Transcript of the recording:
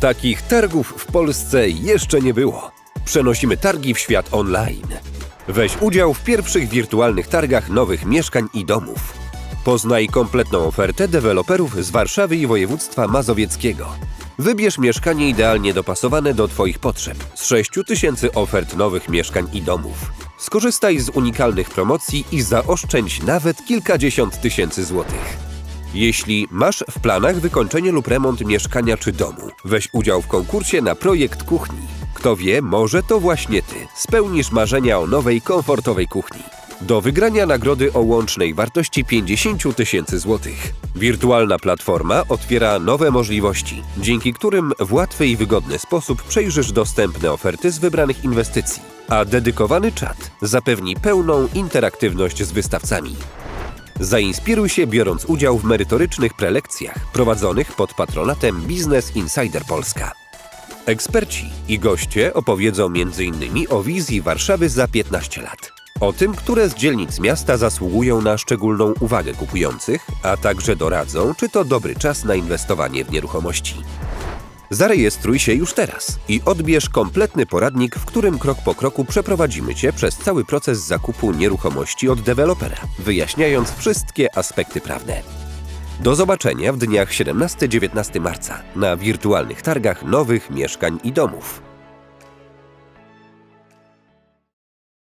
Takich targów w Polsce jeszcze nie było. Przenosimy targi w świat online. Weź udział w pierwszych wirtualnych targach nowych mieszkań i domów. Poznaj kompletną ofertę deweloperów z Warszawy i województwa mazowieckiego. Wybierz mieszkanie idealnie dopasowane do Twoich potrzeb z 6 tysięcy ofert nowych mieszkań i domów. Skorzystaj z unikalnych promocji i zaoszczędź nawet kilkadziesiąt tysięcy złotych. Jeśli masz w planach wykończenie lub remont mieszkania czy domu, weź udział w konkursie na projekt kuchni. Kto wie, może to właśnie Ty spełnisz marzenia o nowej, komfortowej kuchni. Do wygrania nagrody o łącznej wartości 50 tysięcy złotych. Wirtualna platforma otwiera nowe możliwości, dzięki którym w łatwy i wygodny sposób przejrzysz dostępne oferty z wybranych inwestycji, a dedykowany czat zapewni pełną interaktywność z wystawcami. Zainspiruj się biorąc udział w merytorycznych prelekcjach prowadzonych pod patronatem Business Insider Polska. Eksperci i goście opowiedzą m.in. o wizji Warszawy za 15 lat. O tym, które z dzielnic miasta zasługują na szczególną uwagę kupujących, a także doradzą, czy to dobry czas na inwestowanie w nieruchomości. Zarejestruj się już teraz i odbierz kompletny poradnik, w którym krok po kroku przeprowadzimy Cię przez cały proces zakupu nieruchomości od dewelopera, wyjaśniając wszystkie aspekty prawne. Do zobaczenia w dniach 17-19 marca na wirtualnych targach nowych mieszkań i domów.